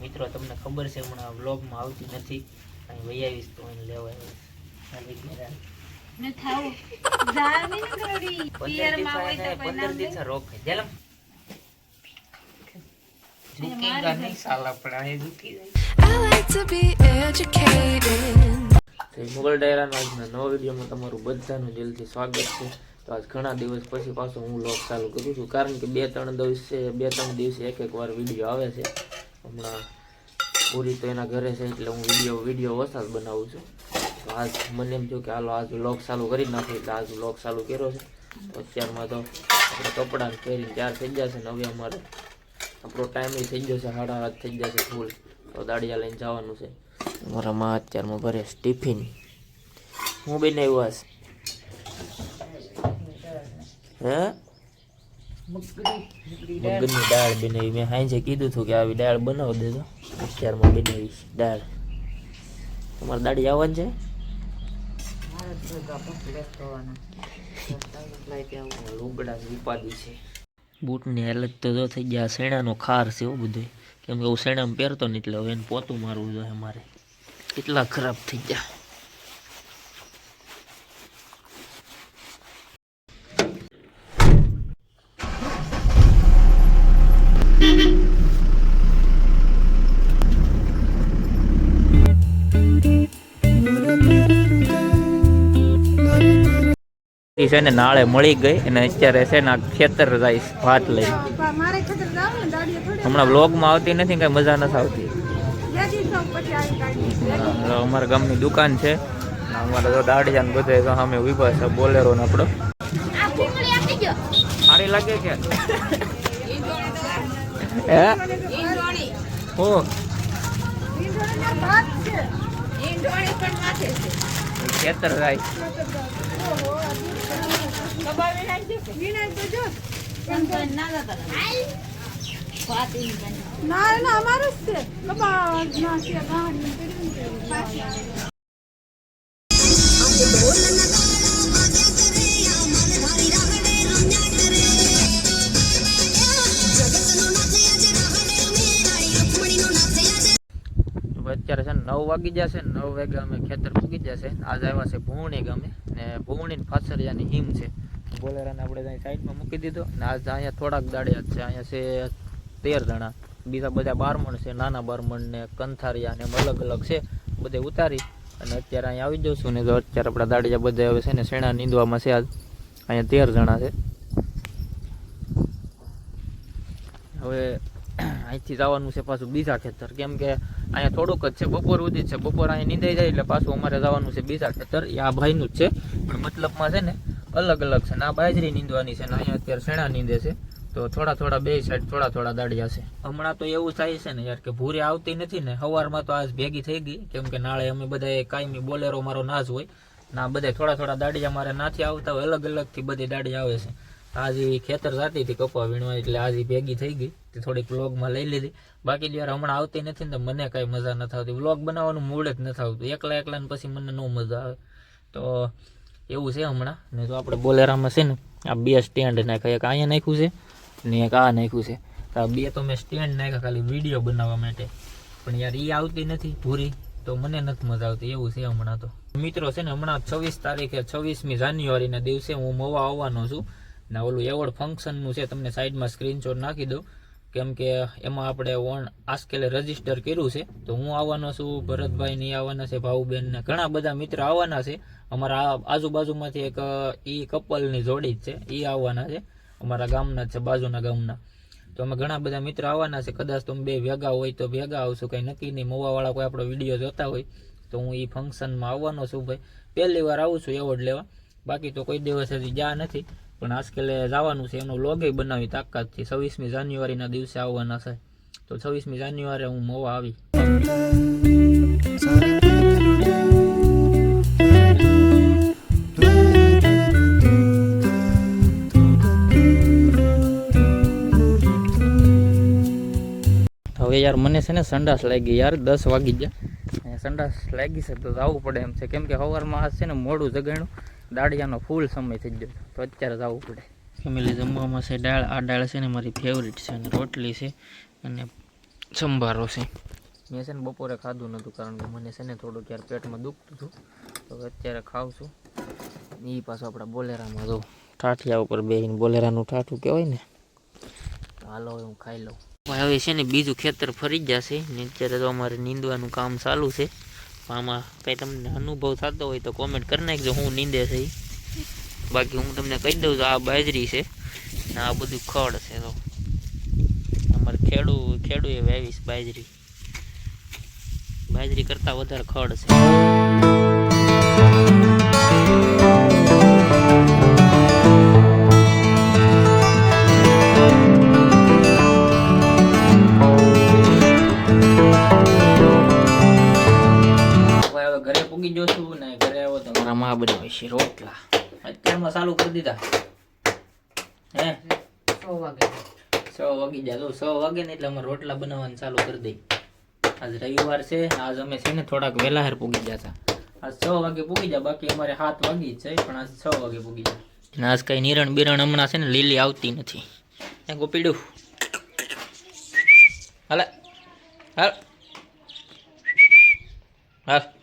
મિત્રો તમને ખબર છે હમણાં વ્લોગમાં આવતી નથી. અહીં વહી આવીશ તો એને લેવા મુગલ ડાયરાનો આજના નવા વિડીયોમાં તમારું બધાનું દિલથી સ્વાગત છે. તો આજ ઘણા દિવસ પછી પાછો હું લોક ચાલુ કરું છું. કારણ કે બે ત્રણ દિવસે બે ત્રણ દિવસે એક એક વાર વીડિયો આવે છે. હમણાં પૂરી તો એના ઘરે છે એટલે હું વીડિયો વીડિયો જ બનાવું છું. તો આજ મને એમ થયું કે હાલો આજ લોક ચાલુ કરી નાખું એટલે આજ લોક ચાલુ કર્યો છે. અત્યારમાં તો આપણે કપડાં પહેરીને તૈયાર થઈ જશે ને હવે અમારે આપણો ટાઈમ થઈ ગયો છે, સાડા હાથ થઈ જશે ફૂલ તો દાડિયા લઈને જવાનું છે. અમારા માં અત્યારમાં ભરે ટિફિન હું બનાવ્યો હશે હે? મગની દાળ. બનાવી. મેં હાંજે કીધું હતું કે આવી દાળ બનાવી દેજો. અત્યારમાં બનાવી દાળ. તમારે દાડી આવવાની છે? બૂટની હાલત તો જો થઈ ગયા શેણાનો ખાર છે એવું બધું. કેમ કે હું શેણામાં પહેરતો નહીં એટલે હવે એને પોતું મારવું જોઈએ મારે કેટલા ખરાબ થઈ ગયા. છે ને નાળે મળી ગઈ અને અત્યારે છે ને ખેતર જાય ભાત લઈ મારે ખતર જાવ ને દાડીએ થોડી હમણાં બ્લોગમાં આવતી નથી કઈ મજા નથી આવતી. અમારા ગામની દુકાન છે. અમારે તો દાડિયા ને બધા તો સામે ઊભા છે બોલેરો ને આપણો આ ભૂંગળી આપી ગયો સારી લાગે કે હે ઓ છે. છે. ખેતર જાય. ના ના અમારું જ છે દબાવ ના છે ગાડી પાછી અત્યારે છે ને નવ વાગી જશે નવ વાગે અમે ખેતર પૂગી જશે આજ આવ્યા છે ભૂવણી ગામે ને ભૂવણી ફાસરિયાની હિમ છે. બોલેરાને આપણે ત્યાં સાઈડમાં મૂકી દીધો. ને આજ અહીંયા થોડાક દાડિયા છે. અહીંયા છે તેર જણા. બીજા બધા બારમણ છે, નાના બારમણ ને કંથારિયા ને અલગ અલગ છે. બધે ઉતારી અને અત્યારે અહીંયા આવી છું ને તો અત્યારે આપણા દાડિયા બધા હવે છે ને શેણા નીંદવામાં છે આજ. અહીંયા તેર જણા છે. હવે અહીંથી જવાનું છે પાછું બીજા ખેતર. કેમ કે અહીંયા થોડુંક જ છે. બપોર સુધી જ છે. બપોર અહીંયા નીંદાઈ જાય એટલે પાછું અમારે જવાનું છે બીજા ખેતર. એ આ ભાઈનું જ છે. પણ મતલબમાં છે ને અલગ અલગ છે. ને આ બાજરી નીંદવાની છે ને અહીંયા અત્યારે શેણા નીંદે છે. તો થોડા થોડા બે સાઈડ થોડા થોડા દાડિયા છે. હમણાં તો એવું થાય છે ને યાર કે ભૂરી આવતી નથી ને સવારમાં તો આજ ભેગી થઈ ગઈ. કેમ કે નાળે અમે બધા કાયમી બોલેરો મારો નાશ હોય. ના બધા થોડા થોડા દાડિયા મારે નાથી આવતા હોય. અલગ અલગથી બધી દાડી આવે છે. આજે ખેતર જાતી હતી કપા વીણવા, એટલે આજે ભેગી થઈ ગઈ. તે થોડીક વ્લોગમાં લઈ લીધી. બાકી જ્યારે હમણાં આવતી નથી ને મને કાંઈ મજા નથી આવતી. વ્લોગ બનાવવાનું મૂળ જ નથી આવતું. એકલા એકલા પછી મને ન મજા આવે. તો એવું છે હમણાં. ને તો આપણે બોલેરામાં છે ને, આ બે સ્ટેન્ડ નાખ્યા. એક અહીંયા નાખ્યું છે ને એક આ નાખ્યું છે. તો આ બે તો મેં સ્ટેન્ડ નાખ્યા ખાલી વીડિયો બનાવવા માટે. પણ યાર એ આવતી નથી પૂરી, તો મને નથી મજા આવતી. એવું છે હમણાં તો. મિત્રો છે ને, હમણાં છવ્વીસ તારીખે, છવ્વીસમી જાન્યુઆરીના દિવસે હું મવા આવવાનો છું. ને ઓલું એવોર્ડ ફંક્શનનું છે, તમને સાઈડમાં સ્ક્રીનશોટ નાખી દઉં. કેમ કે એમાં આપણે ઓન આજકાલે રજિસ્ટર કર્યું છે, તો હું આવવાનો છું, ભરતભાઈ ને આવવાના છે, ભાઉબેન ને ઘણા બધા મિત્ર આવવાના છે. અમારા આજુબાજુમાંથી એક, ઈ કપલની જોડી જ છે, ઈ આવવાના છે. અમારા ગામના જ છે, બાજુના ગામના. તો અમે ઘણા બધા મિત્ર આવવાના છે, કદાચ તમે બે ભેગા હોય તો ભેગા આવશું, કંઈ નક્કી નહીં. મોવાવાળા કોઈ આપણો વીડિયો જોતા હોય, તો હું એ ફંક્શનમાં આવવાનો છું ભાઈ. પહેલી વાર આવું છું એવોર્ડ લેવા. બાકી તો કોઈ દિવસ હજી જા નથી. પણ આજકાલે જવાનું છે, એનો લોગે બનાવી તાકાતથી છવ્વીસમી જાન્યુઆરીના દિવસે આવવાના છે. તો છવ્વીસમી જાન્યુઆરી હું મોવા આવી. હવે યાર મને છે ને સંડાસ લાગી યાર, દસ વાગી ગયા. સંડાસ લાગી છે તો જવું પડે એમ છે. કેમ કે સવારમાં આ છે ને મોડું જગાણું દાળિયાનો ફૂલ સમય થઈ ગયો તો અત્યારે જવું પડે. ફેમિલી જમવામાં છે દાળ આ દાળ છે ને મારી ફેવરિટ છે અને રોટલી છે અને સંભારો છે. મેં છે ને બપોરે ખાધું નહોતું કારણ કે મને છે ને થોડું ક્યારે પેટમાં દુખતું હતું. તો અત્યારે ખાઉં છું. એ પાછું આપણા બોલેરામાં જો ઠાઠિયા ઉપર બેહીને બોલેરાનું ઠાઠું કહેવાય ને. હાલો હું ખાઈ લઉં. હવે છે ને બીજું ખેતર ફરી જશે ને અત્યારે તો અમારે નીંદવાનું કામ ચાલુ છે. આમાં કંઈ તમને અનુભવ થતો હોય તો કોમેન્ટ કરી નાખજો, હું નીંદે થઈ. બાકી હું તમને કહી દઉં છું, આ બાજરી છે ને આ બધું ખડ છે તો. અમારે ખેડૂ ખેડૂ એ વાવીશ બાજરી. બાજરી કરતાં વધારે ખડ છે. મા બનાવે છે રોટલા. અત્યારમાં ચાલુ કરી દીધા. હે? સો વાગે. છ વાગી જાય છ વાગે ને એટલે અમે રોટલા બનાવવાનું ચાલુ કરી દઈ. આજ રવિવાર છે. આજ અમે છે ને થોડાક વહેલા હેર પૂગી જતા આજ છ વાગે પૂગી જાય બાકી અમારે સાત વાગી જ છે પણ આજ છ વાગે પૂગી જાય ને આજ કઈ નિરણ બિરણ હમણાં છે ને લીલી આવતી નથી. એ ગોપીડું હાલે. હાલ. હાલ.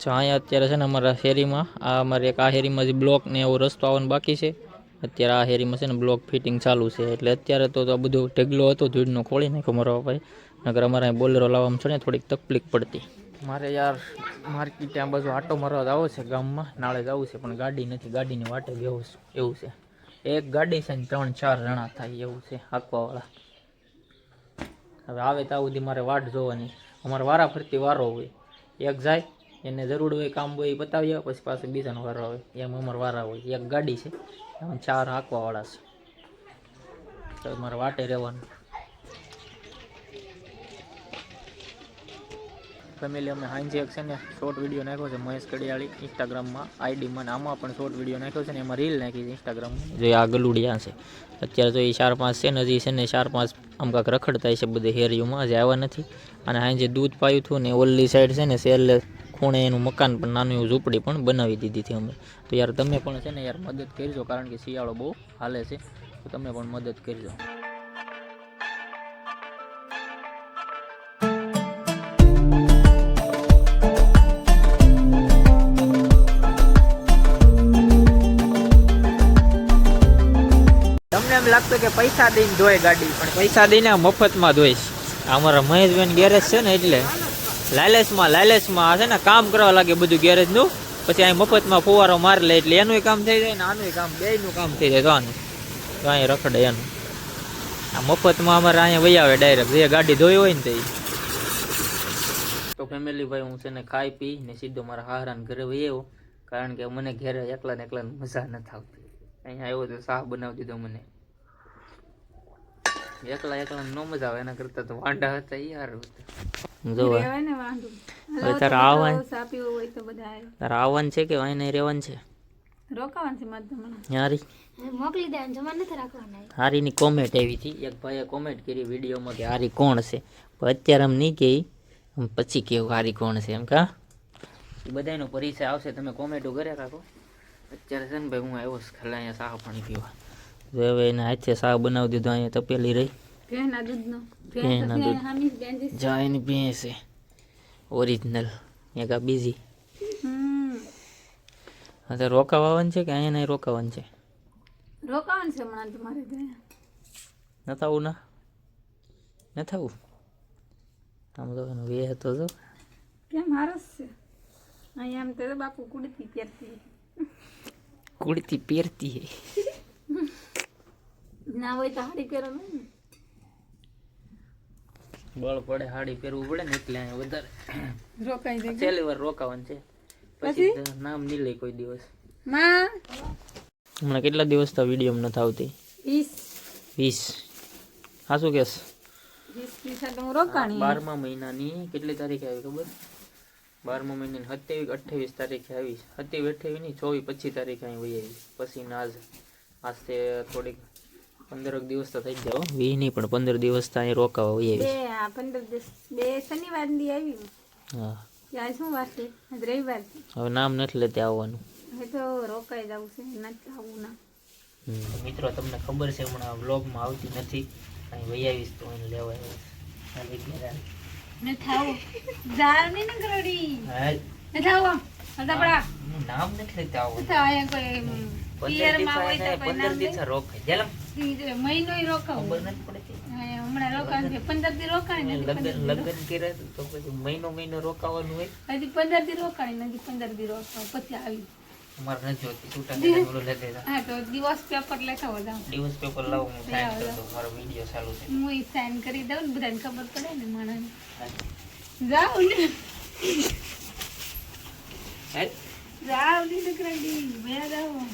જો અહીંયા અત્યારે છે ને અમારા શેરીમાં, આ અમારે એક આ શેરીમાં જે બ્લોક ને એવો રસ્તો આવવાનો બાકી છે. અત્યારે આ શેરીમાં છે ને બ્લોક ફિટિંગ ચાલુ છે, એટલે અત્યારે તો આ બધું ઢગલો હતો, ધૂળનો ખોળી નાખ્યો મારો ભાઈ. નગર અમારે બોલેરો લાવવામાં છે ને થોડીક તકલીફ પડતી. મારે યાર માર્કેટ ત્યાં બાજુ આટો મારવા આવો છે ગામમાં, નાળે જવું છે, પણ ગાડી નથી, ગાડીની વાટે જવું છું, એવું છે. એક ગાડી છે ને ત્રણ ચાર જણા થાય એવું છે, હાંકવાવાળા. હવે આવે ત્યાં સુધી મારે વાટ જોવાની. અમારે વારા ફરતી વારો હોય. એક જાય એને જરૂર હોય કામ હોય એ બતાવી આવે, પછી પાછું બીજાનો વારો આવે. એમ અમારો વારા હોય. એક ગાડી છે, એમ ચાર હાંકવાવાળા છે. તો મારે વાટે રહેવાનું. ફેમિલી અમે હાંજે છે ને શોર્ટ વીડિયો નાખ્યો છે મહેશ કડિયાળી ઇન્સ્ટાગ્રામમાં આઈડીમાં ને આમાં પણ શોર્ટ વીડિયો નાખ્યો છે ને, એમાં રીલ નાખી છે ઇન્સ્ટાગ્રામમાં જે આ ગલુડિયા છે. અત્યારે તો એ ચાર પાંચ છે ને, હજી છે ને ચાર પાંચ આમ કાંક રખડતા છે બધે હેરિયુમાં, હજી આવ્યા નથી. અને હાંજે દૂધ પાયું હતું ને ઓલ્લી સાઈડ છે ને, સેલે ખૂણે એનું મકાન પણ નાનું એવું ઝૂંપડી પણ બનાવી દીધી હતી અમે. તો યાર તમે પણ છે ને યાર મદદ કરજો કારણ કે શિયાળો બહુ હાલે છે. તો તમે પણ મદદ કરજો. તમને એમ લાગતું કે પૈસા દઈને ધોય ગાડી પણ પૈસા દઈને મફતમાં ધોઈશ. અમારા મહેશભાઈ ગેરેજ છે ને એટલે લાયલેસમાં લાલચમાં હશે ને, કામ કરવા લાગે બધું ગેરેજનું. પછી અહીં મફતમાં ફુવારો મારી લે એટલે એનું કામ થઈ જાય ને આનું કામ, બેયનું કામ થઈ જાય તો આનું. તો અહીંયા રખડે એનું. આ મફતમાં અમારે અહીંયા વહી આવે ડાયરેક્ટ જે ગાડી ધોઈ હોય ને તે તો ફેમિલી ભાઈ, હું છે ને ખાઈ પી ને સીધો મારા હારાને ઘરે વહી કારણ કે મને ઘરે એકલા ને એકલા મજા નથી આવતી અહીંયા આવ્યો તો શાહ બનાવી દીધો મને. એકલા એકલા ન મજા આવે, એના કરતા તો વાંડા હતા યાર જો હવે તારે આવવાનું? તારે આવવાનું છે કે નહીં રહેવાનું છે? હારીની કોમેન્ટ આવી હતી. એક ભાઈએ કોમેન્ટ કરી વિડીયોમાં કે હારી કોણ છે? પણ અત્યારે આમ નહીં કહે. આમ પછી કેવું હારી કોણ છે એમ કા? એ બધાનો પરિચય આવશે. તમે કોમેન્ટો કર્યા રાખો. અત્યારે છે ને ભાઈ હું આવ્યો છું ખાલી અહીંયા શાહ પાણી પીવા. જો હવે એના હાથે શાહ બનાવી દીધો અહીંયા તપેલી રહી. ભેંસના દૂધનો. ભેંસના દૂધ. હામી બેંજી જા એની ભેંસ છે. ઓરિજિનલ એક બીજી. હમ. હવે રોકાવાનું છે કે અહીંયા નહીં રોકાવાનું છે? રોકાવાનું છે હમણાં તમારે ત્યાં ન થવું ના? ન થવું આમ તો એનો વે હતો જો કેમ હારસ છે? અહીંયા આમ તો બાપુ કુડતી પહેરતી કુડતી પહેરતી હે. ના હોય તો હાડી પહેરવાનું ને. બળ પડે હાડી પહેરવું પડે ને એટલે વધારે રોકાઈ જાય. છેલ્લી વાર રોકાવાનું છે. પછી નામ નહીં લે કોઈ દિવસ. માં? હમણાં કેટલા દિવસ તો વીડિયો નથી આવતી? વીસ. વીસ. હા શું કેસ બારમા મહિનાની કેટલી તારીખે આવી ખબર? બારમા મહિનાની સત્યાવીસ અઠ્યાવીસ તારીખે આવી સત્યાવીસ અઠ્યાવીસની ચોવીસ પચીસ તારીખે અહીં વહી આવી પછી ના આજ આજથી થોડીક પંદરક દિવસ તો થઈ જાવ વીસ નહીં પણ પંદર દિવસ તો અહીં રોકાવા હોય બે આ પંદર દિવસ બે શનિવારની આવી હા. ત્યાં શું વાત છે? રવિવાર હવે નામ નથી લેતે આવવાનું. હવે તો રોકાઈ જવું છે નથી આવવું ના મિત્રો તમને ખબર છે હમણાં વ્લોગમાં આવતી નથી. અહીં વહી આવીશ તો એને લેવા આવીશ. હાલી ઘેર હાલ. ને થાવો ઝારની ને કરડી હા. ને થાવો હતાપડા હું. નામ નથી લેતા આવું હોય પંદર દિવસ રોકાય. જેલમ મહિનો ય ખબર નથી પડતી. હમણાં રોકાણ છે. પંદર દી રોકાણ લગ્ન લગ્ન કર્યા તો પછી મહિનો મહિનો રોકાવાનું હોય. હજી પંદર દી રોકાણ નથી પંદર દી રોકાવ પછી આવી. અમારે નથી જોતી. છૂટા બોલો લેતે હા તો દિવસ પેપર લેતા હો દિવસ પેપર લાવો હું સાઈન કરી દઉં. મારો વીડિયો ચાલુ છે. હું સાઈન કરી દઉં ને બધાને ખબર પડે ને માણસને. જાઉં ને. હે? જાઉં ને જાઉં.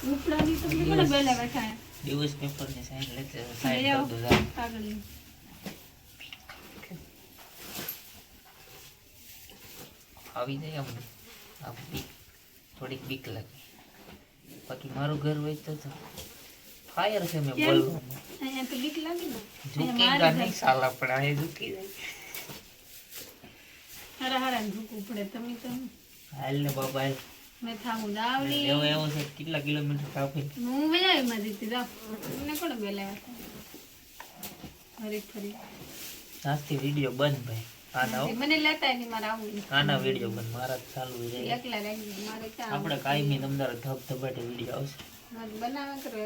ઉપડાની તો કોને બેલા બેઠા દિવસ પેપરની સાઈન લેતે સાઈન લઈ દો જા. કાગળ આવી જાય અમને આ બીક થોડીક બીક લાગે. બાકી મારું ઘર હોય તો ફાયર છે મેં બોલવાનું અહીંયા તો બીક લાગે ને. ઝૂકેગા નહીં સાલા પણ આ ઝૂકી જાય. હારા હારા ઝૂકવું પડે તમે તો હાલ ને બાબા. મેં થાવું દાવડી એવો એવો છે કેટલા કિલોમીટર હું બેલાવી માં દીધી હતા? ફરી ફરી. આજથી વીડિયો બંધ ભાઈ. આના મને લેતા નહીં મારે આવું આના વીડિયો બંધ. મારા ચાલુ રહે એકલા રાખી મારે ક્યાં આપણે કાયમી તમદાર ધબ ધબાટે વીડિયો આવશે. બનાવે કરો